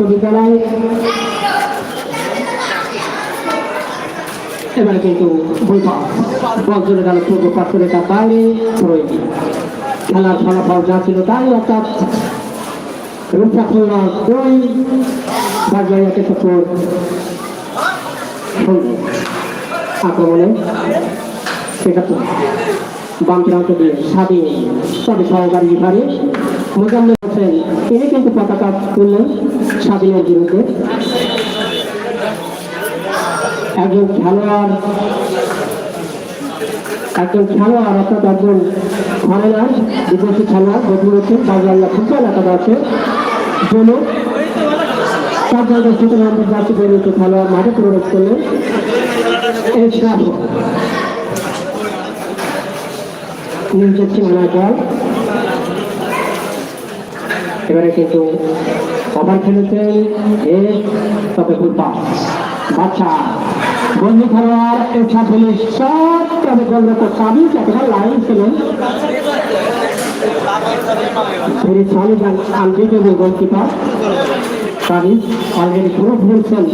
বিশ্ববিদ্যালয়। এবারে কিন্তু বল চলে গেল পূর্ব পাত্রের এটা বাইরে প্রয়োগ খেলার ফলাফল যা ছিল তাই, অর্থাৎ রূপসাক্ষর দুই বাগবাড়িয়াকে চক্র আক্রমণে সেক্ষেত্রে বাম প্রান্ত দিয়ে স্বাধীন। তবে সহকারী বিভাগে মোজাম্মেল হোসেন, তিনি কিন্তু পতাকা তুললেন। স্বাধীনের বিরুদ্ধে। একজন খেলোয়াড় একজন খেলোয়াড় অর্থাৎ একজন ফরেনার বিদেশি খেলোয়াড়, বদলি হচ্ছে বাংলা ফুটবল একাদশে। জন্য তার জায়গায় সুতরাং আন্তর্জাতিক পরিণত খেলোয়াড় মাঠে প্রবেশ করলেন। এছাড়াও নিচের সীমানায় বল এবারে কিন্তু ওভার খেলেছেন এর তবে ফুল পাস বাচ্চা, বন্ধু খেলোয়াড় ফেলে সব তবে গোলরক্ষক সাবি একেবারে লাইন ছিলেন solid and unbeatable goalkeeper. Sabi already পুরো ভুলছেন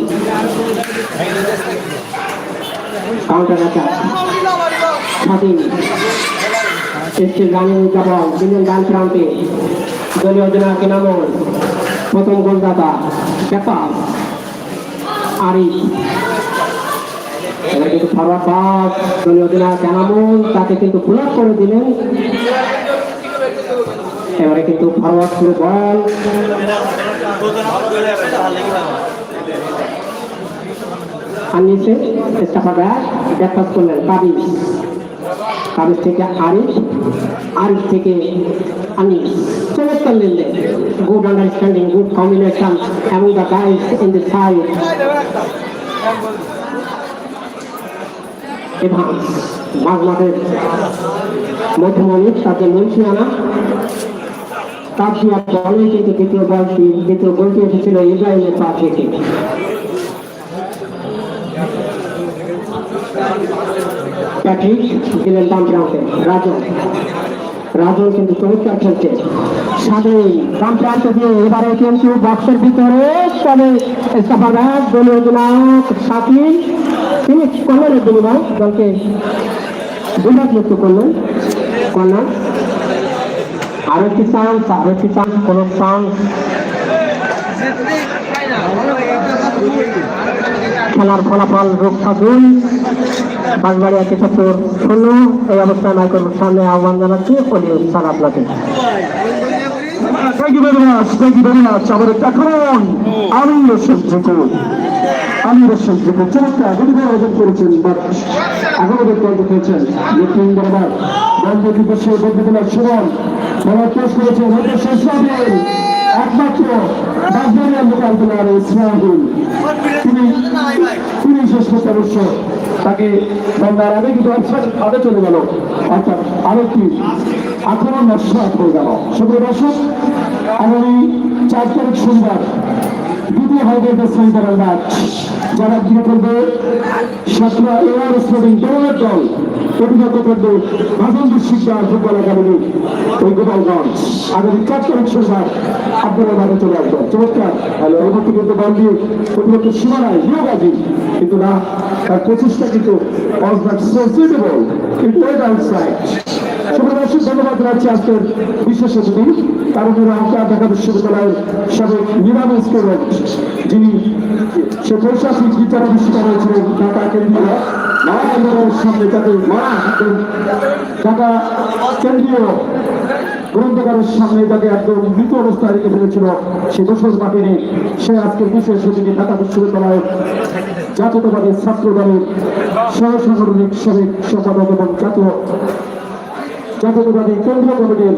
কাউন্টার অ্যাটাক ডান প্রান্তে দলীয় অধিনায়ক এনামল। প্রথম গোলদাতা আরিফ। এবার কিন্তু অধিনায়ক এনামল তাকে কিন্তু ব্লক করে দিলেন। এবারে কিন্তু ফরওয়ার্ড করে বল। আর নিচে স্টাফা ব্যাট ব্যাট করলেন কাবিজ কাবিজ থেকে আরিফ আরিফ থেকে Anis. Good understanding good combination among the guys in the side Evans মাঝ মাঠের মধ্যমণি তাতে মুন্সিয়ানা তার দিয়া বলে কিন্তু দ্বিতীয় বলটি দ্বিতীয় গোলটি এসেছিল ইব্রাহিমের পা থেকে। প্যাট্রিক দিলেন বাম প্রান্তে রাজন কিন্তু চমৎকার খেলছে। স্বাধীন বাম প্রান্ত দিয়ে এবারে কিন্তু বক্সের ভিতরে তবে ইস্তফা অধিনায়ক সাকিব তিনি কর্নারের বিনিময় দলকে বিভাগ মুক্ত করলেন। কর্নার আরও একটি চান্স আরও একটি চান্স কোন চান্স খেলার ফলাফল রক্ষা দুই। বাগবাড়িয়া কেশবপুর শূন্য। এই অবস্থায় মাইকের সামনে আহ্বান জানাচ্ছি। অলি স্যার আপনাকে Thank you very much. Thank you very much. আমাদের এখন আমি রশিদ জিকু আমি রশিদ জিকু চমৎকার, গুলি আয়োজন করেছেন বাট এখনও দেখতে খেয়েছেন যে তিন বরাবর বন্ধ দিবসে বন্ধুগুলার সুমন বলার পেশ করেছেন শেষ হবে। একমাত্র বাগদারিয়ার মোকাবিলার ইসমাহিল তিনি তিনি শেষ করতে অবশ্য তাকে বন্ধার আগে কিন্তু অবসর ভাবে চলে গেল। অর্থাৎ আরেকটি আক্রমণ নষ্ট হয়ে গেল। সুপ্রিয় দর্শক, আগামী চার তারিখ সোমবার দ্বিতীয় হাইড্রেটের সেন্টারের ম্যাচ। যারা গিয়ে করবে সাতরা এয়ার দলের দল। করবে ভাজনপুর শিকদার ফুটবল একাডেমি ওই গোপালগঞ্জ। আগামী চার তারিখ সোমবার আপনারা মাঠে চলে আসবেন। চমৎকার। হ্যালো। কিন্তু বল দিয়ে প্রতিগত সীমানায় হিরোবাজি। কিন্তু না তার প্রচেষ্টা কিন্তু অল সেন্সিটেবল কিন্তু ওয়েট আউটসাইড সুপ্রদর্শক ধন্যবাদ জানাচ্ছি আজকের বিশেষ অতিথি। তারুণের অঙ্কা ঢাকা বিশ্ববিদ্যালয়ের সাবেক নিরাম স্টুডেন্ট যিনি সে প্রশাসনিক বিচারে বিস্তার হয়েছিলেন ঢাকা কেন্দ্রীয় মহানগরের সামনে তাকে মারা ঢাকা কেন্দ্রীয় গ্রন্থকারের সামনে তাকে একদম মৃত অবস্থায় রেখে ফেলেছিল সে দোষর বাহিনী। সে আজকের বিশেষ অতিথি ঢাকা বিশ্ববিদ্যালয়ের জাতীয়তাবাদী ছাত্র দলের সহ সাংগঠনিক সাবেক সম্পাদক এবং জাতীয় জাতীয়তাবাদী কেন্দ্রীয় কমিটির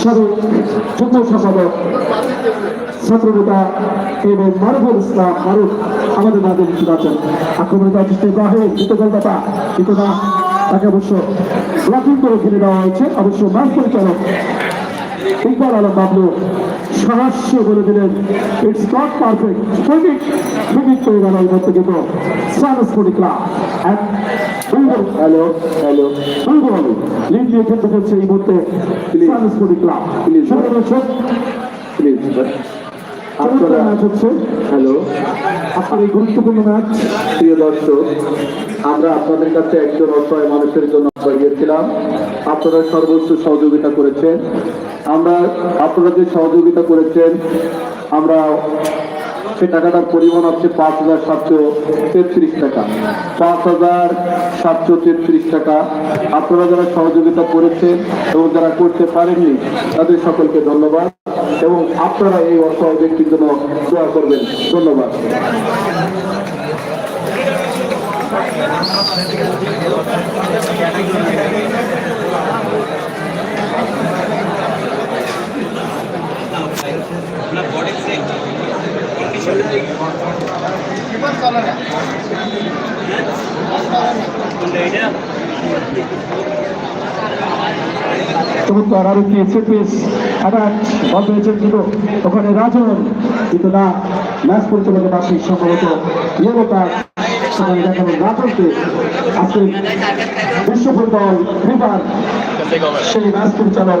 সাবেক যুগ্ম সম্পাদক ছাত্রনেতা এবং মারুফুল ইসলাম মারুফ। আমাদের মাঝে উপস্থিত আছেন। আক্রমণিত অতিষ্ঠ ইব্রাহিম দ্বিতীয় গোলদাতা দ্বিতীয়টা তাকে অবশ্য ব্লকিং করে ফেলে দেওয়া হয়েছে। অবশ্য ম্যাচ পরিচালক ইকবাল আলম বাবলু সাহায্য বলে দিলেন। It's not perfect free kick free kick করে গেল কিন্তু সারস্পোর্টি ক্লাব হ্যালো হ্যালো খেলতে হচ্ছে এই মুহূর্তে। ক্লাব সুন্দর দর্শক। চমৎকার ম্যাচ হচ্ছে। হ্যালো। আপনার এই গুরুত্বপূর্ণ ম্যাচ প্রিয় দর্শক আমরা আপনাদের কাছে একজন অসহায় মানুষের জন্য গিয়েছিলাম আপনারা সর্বোচ্চ সহযোগিতা করেছেন। আমরা আপনারা যে সহযোগিতা করেছেন আমরা সে টাকাটার পরিমাণ হচ্ছে পাঁচ হাজার সাতশো তেত্রিশ টাকা। পাঁচ হাজার সাতশো তেত্রিশ টাকা। আপনারা যারা সহযোগিতা করেছেন এবং যারা করতে পারেননি, তাদের সকলকে ধন্যবাদ এবং আপনারা এই অসহায় ব্যক্তির জন্য দোয়া করবেন। ধন্যবাদ। চমৎকার আরও কি সেপিস আঘাত বল পেয়েছেন কিন্তু ওখানে রাজন, কিন্তু না ম্যাচ পরিচালকের পাশে সম্ভবত সেখানে বিশ্ব ফুটবল ফিফার সেই ম্যাচ পরিচালক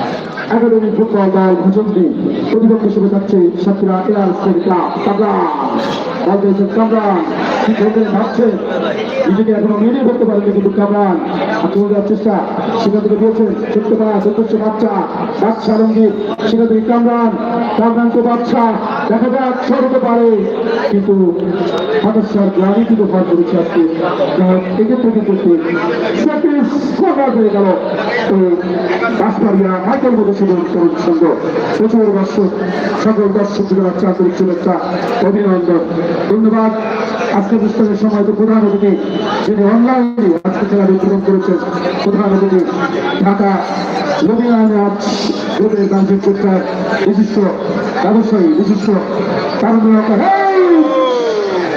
একাডেমি ফুটবল দল ভজন্তি প্রতিপক্ষ হিসেবে যাচ্ছে সাতক্ষীরা এয়ার কাবলা বল পেয়েছেন কামরান কি ভাবছেন? নিজেকে এখনও মেনে কিন্তু কামরান আক্রমণ দেওয়ার চেষ্টা সেখান থেকে দিয়েছেন বাচ্চা বাচ্চা সেখান থেকে কামরান কামরানকে বাচ্চা দেখা যাক হতে পারে। কিন্তু হতাশার গ্রামে কিন্তু করেছে আজকে। এক্ষেত্রে কিন্তু কর্নার হয়ে গেল বাসপাড়িয়া মাইকেল মধুসূদন অভিনন্দন। ধন্যবাদ। আজকে অনুষ্ঠানের সময় তো প্রধান অতিথি অনলাইনে আজকে করেছেন, প্রধান অতিথি ঢাকা আজ রোদের গান্ধী চিত্রার বিশিষ্ট ব্যবসায়ী বিশিষ্ট কারণ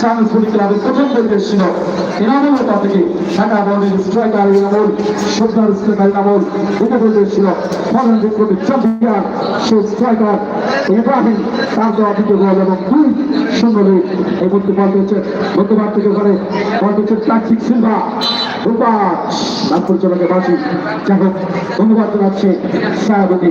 সাংস্কৃতিক ক্লাবের প্রথম পরিবেশ ছিল। এনামল তাদেরকে ঢাকা বলের স্ট্রাইকার এনামল সর্দার স্ট্রাইকার এনামল দুটো পরিবেশ ছিল। ফরেন বিক্রমের চ্যাম্পিয়ন সে স্ট্রাইকার ইব্রাহিম, তার দেওয়া দ্বিতীয় গোল এবং দুই লিড এই মধ্যে বল পেয়েছে মধ্যবার থেকে ওখানে বল পেয়েছে টার্সিক সিলভা রূপাট নাম পরিচালকের বাসী যাই হোক, ধন্যবাদ জানাচ্ছি সায়াবতী।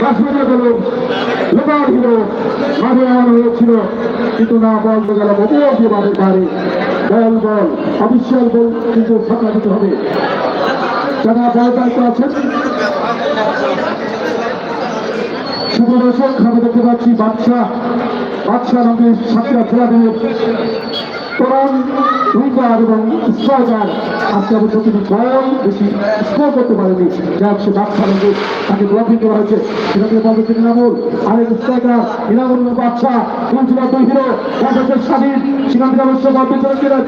কাশ্মীরে গেল। লোকাল দর্শক দেখতে পাচ্ছি বাচ্চা বাচ্চা রঙের সাতটা খেলাধুলো তরুণ উইকার এবং স্ট্রাইকার আজকে অবশ্য তিনি গোল বেশি স্কোর করতে পারেনি। যা হোক, সে বাচ্চা তাকে ব্লকিং করা হয়েছে। সেটা থেকে বলতে ইনামুল, আরেক স্ট্রাইকার ইনামুল বাচ্চা কুঞ্চিলা দুই হিরো পঞ্চাশের স্বাধীন, সেখান থেকে অবশ্য বল ছিলেন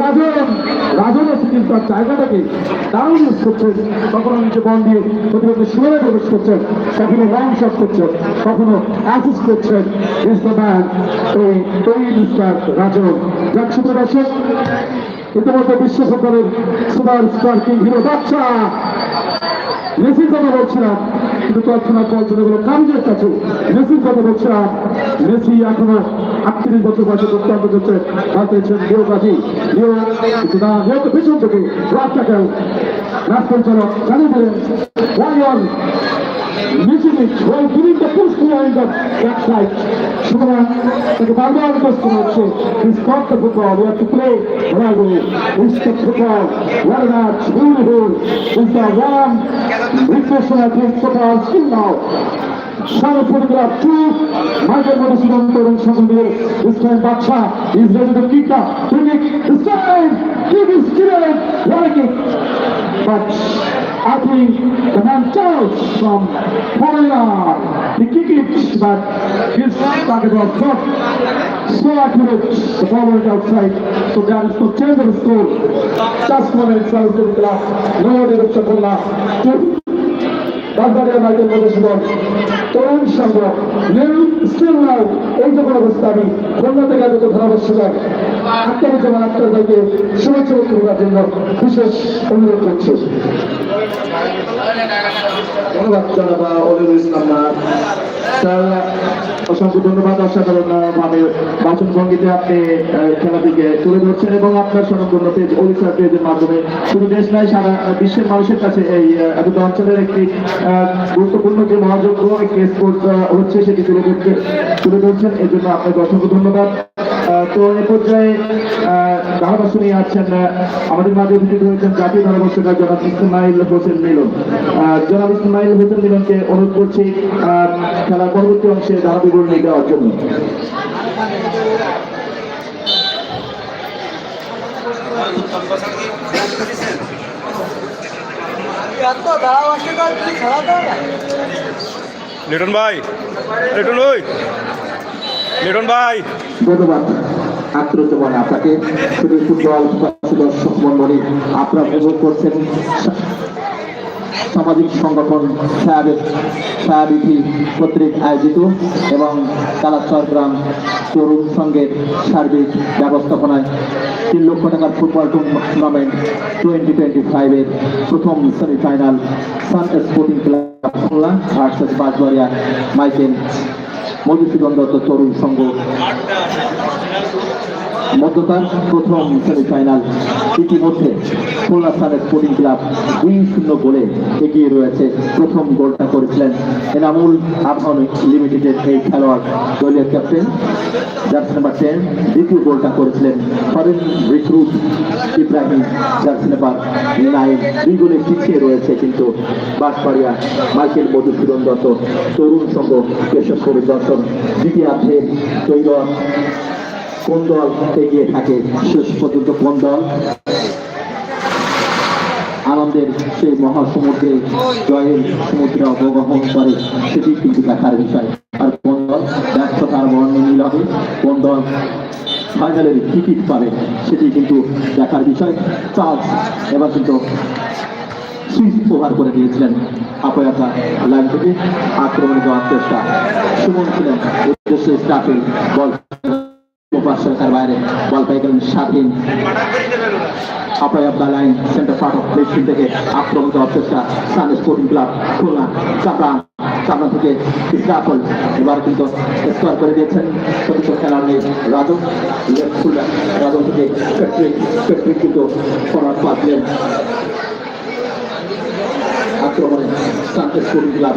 রাজন রাজন আছে কিন্তু তার জায়গাটাকে দারুণ ইউজ করছেন কখনো নিচে বল দিয়ে প্রতিপক্ষের সুরে প্রবেশ করছেন কখনো লং শট করছেন কখনো অ্যাসিস্ট করছেন ইজ দ্য ম্যান এই মিস্টার রাজন। যাক সুপ্রদর্শক ইতিমধ্যে বিশ্ব সুপার স্টার কিং হিরো বাচ্চা মেসির কথা বলছিলাম, কিন্তু তৎক্ষণাৎ বল চলে কাছে মেসির কথা বলছিলাম মেসি এখনও আটত্রিশ বছর বয়সে দুর্দান্ত করছে হাত পেয়েছেন লিও গাজী লিও কিন্তু না লিও তো পিছন থেকে রাস্তাকেও ম্যাচ পরিচালক জানিয়ে দিলেন one it while giving the push behind the backside. সুতরাং তাকে বারবার করা সাড়ে photograph to Michael Madhusudan Tarun সঙ্গে this time Badsha is ready to kick up bring it this time kick is given what a kick but I think the man tells from Foreigner he kick it but his target was not so accurate the ball went outside so there is no change of score just one minute South Class no direction for last বাগদাদের Michael Madhusudan Tarun Sangha new still now এই যখন অবস্থা আমি খুলনা থেকে আগত ধারাভাষ্যকার আত্মবিজমান আক্তার ভাইকে শুভেচ্ছা ব্যক্ত করার জন্য বিশেষ অনুরোধ করছি। ধন্যবাদ, জানাবা অলিউল ইসলাম স্যার অসংখ্য ধন্যবাদ। অসাধারণ ভাবে বাচন ভঙ্গিতে আপনি খেলাটিকে তুলে ধরছেন এবং আপনার স্বনামধন্য পেজ ওড়িশা পেজের মাধ্যমে শুধু দেশ নয় সারা বিশ্বের মানুষের কাছে এই আহ, এত অঞ্চলের একটি গুরুত্বপূর্ণ যে মহাযজ্ঞ একটি স্পোর্টস হচ্ছে সেটি তুলে ধরতে তুলে ধরছেন। এর জন্য আপনাকে অসংখ্য ধন্যবাদ। তো এ পর্যায়ে ধারাভাষ্য নিয়ে আছেন আমাদের মাঝে উপস্থিত হয়েছেন জাতীয় ধারাভাষ্যকার জনাব ইসমাইল হোসেন মিলন। জনাব ইসমাইল হোসেন মিলনকে অনুরোধ করছি খেলার পরবর্তী অংশে ধারা বিবরণী দেওয়ার জন্য। লিটন ভাই, লিটন ওই। লিটন ভাই। ধন্যবাদ। আক্রোচমান আপনাকে শুধু ফুটবল দর্শক মন্ডলী আপনারা উপভোগ করছেন সামাজিক সংগঠন ছায়াবিধি কর্তৃক আয়োজিত এবং কালাচর গ্রাম তরুণ সংঘের সার্বিক ব্যবস্থাপনায় তিন লক্ষ টাকার ফুটবল টুর্নামেন্ট টোয়েন্টি টোয়েন্টি ফাইভের প্রথম semifinal sun sporting club Khulna versus Banshbaria Michael Madhusudan Dutta Tarun Sangha. মধ্যতার প্রথম সেমিফাইনাল ইতিমধ্যে খুলনা সানের স্পোর্টিং ক্লাব দুই শূন্য গোলে এগিয়ে রয়েছে। প্রথম গোলটা করেছিলেন এনামুল আফগান লিমিটেডের এই খেলোয়াড়। দলীয় ক্যাপ্টেন জার্সি নাম্বার টেন দ্বিতীয় গোলটা করেছিলেন foreign recruit Ibrahim jersey number nine দুই গোলে পিছিয়ে রয়েছে কিন্তু বাঁশবাড়িয়া মাইকেল মধুসূদন দত্ত তরুণ সংঘ কেশব কবির দর্শন। দ্বিতীয়ার্ধে তৈরি কোন দল এগিয়ে থাকে? শেষ পর্যন্ত কোন দল? আনন্দের সেই মহাসমুদ্রে, জয়ের সমুদ্রে অবগাহন করে, সেটি কিন্তু দেখার বিষয়। আর কোন দল? ব্যর্থতার বর্ণে নীল হবে। কোন দল ফাইনালের টিকিট পাবে, সেটি কিন্তু দেখার বিষয়। চার্জ এবার কিন্তু সুইচ ওভার করে দিয়েছিলেন আপায়াতা লাইন থেকে। আক্রমণে যাওয়ার চেষ্টা। সুমন ছিলেন উদ্দেশ্যে স্টাফে বল। সরকার বাইরে বল পেয়ে গেলেন স্বাধীন আপায় আব্দা line, center part of placing থেকে আক্রমণ করার চেষ্টা সান স্পোর্টিং ক্লাব খুলনা চাপড়ান চাপড়া থেকে ইসরাফল এবার কিন্তু স্কোয়ার করে দিয়েছেন। চতুর্থ খেলোয়াড় রাজক রাজক থেকে প্যাট্রিক প্যাট্রিক কিন্তু ফরওয়ার্ড পাস দিলেন আক্রমণে সান স্পোর্টিং ক্লাব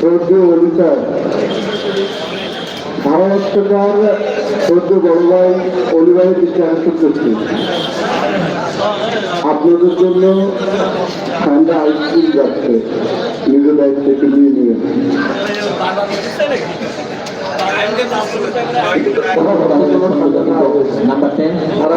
সৌর্য অলিকার ধারাভাষ্যকার সৌর্য বড় ভাই অলিভাইয়ের দৃষ্টি করছি। আপনাদের জন্য ঠান্ডা আইসক্রিম যাচ্ছে। নিজের দায়িত্বে নিয়ে নিয়ে। নাম্বার টেন সেরা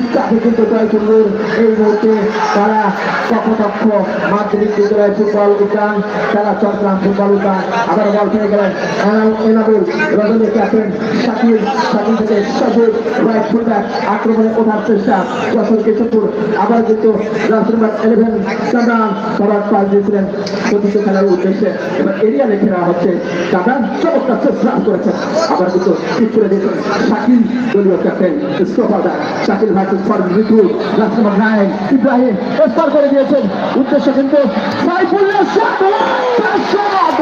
উত্তাপে কিন্তু জয়চন্দ্রের এই মুহূর্তে তারা কপটক্ষ মাধ্যমিক বিদ্যালয় ফুটবল উদ্যান, তারা চট্টগ্রাম ফুটবল উদ্যান। আবার বল পেয়ে গেলেন এনাম- এনামুল রজনী ক্যাপ্টেন শাকিল শাকিল থেকে সবুজ রাইট ফুলব্যাক আক্রমণে ওঠার চেষ্টা যশোর কেশবপুর। আবার কিন্তু রাসুলবাদ ইলেভেন কামরান সবার পাল দিয়েছিলেন প্রতিটি খেলার উদ্দেশ্যে। এবার এরিয়া রেখে হচ্ছে। কামরান চমৎকার চেষ্টা করেছেন। আবার কিন্তু ঠিক করে দিয়েছেন দলীয় ক্যাপ্টেন শাকিল ভার্সেস ঋতু রাসুলবাদ নায়ক ইব্রাহিম স্টার করে দিয়েছেন। উদ্দেশ্য কিন্তু Saifullah shot shot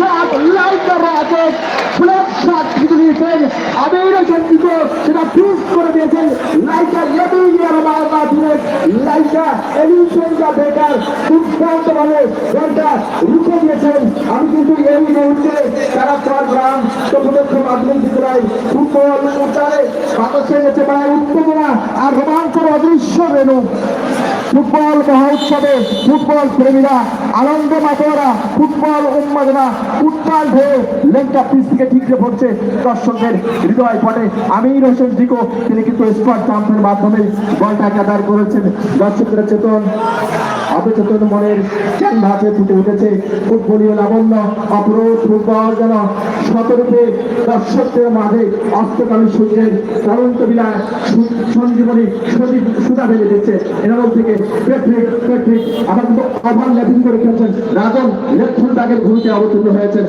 shot like shot দিয়েছেন আমির হোসেন কিন্তু সেটা ফিক্স করে দিয়েছেন। লাইকা লেবিয়ার মাধ্যমে লাইকা এলিউশনটা বেকার দুর্দান্ত ভাবে রুখে দিয়েছেন। আমি কিন্তু এই মুহূর্তে তারা চট্টগ্রাম চতুর্থ মাধ্যমিক বিদ্যালয় ফুটবল উদ্যানে বাতাসে গেছে মানে উত্তেজনা আর রোমাঞ্চের অদৃশ্য রেণু ফুটবল মহোৎসবে ফুটবল প্রেমীরা, আনন্দ মাতোয়ারা, ফুটবল উন্মাদনা উত্তাল হয়ে লেঙ্কা পিস থেকে ঠিকরে পড়ছে। দর্শকদের হৃদয় পটে আমির হোসেন জিকো, তিনি কিন্তু স্পট জাম্পের মাধ্যমে বলটাকে আদায় করেছেন। দর্শকদের চেতন, অবচেতন মনের ক্যানভাসে ফুটে উঠেছে। ফুটবলীয় লাবণ্য অপরোধ ফুটবল যেন শতরূপে দর্শকদের মাঝে অস্তকালী সূর্যের চলন্ত বিলায় সঞ্জীবনী সজীব সুদা ফেলে দিচ্ছে। এনার থেকে পেট্রিক পেট্রিক আবার কিন্তু ওভার ল্যাপিং করে খেলছেন। রাজন ফুল ব্যাগের ভূমিকায় অবতীর্ণ হয়েছেন।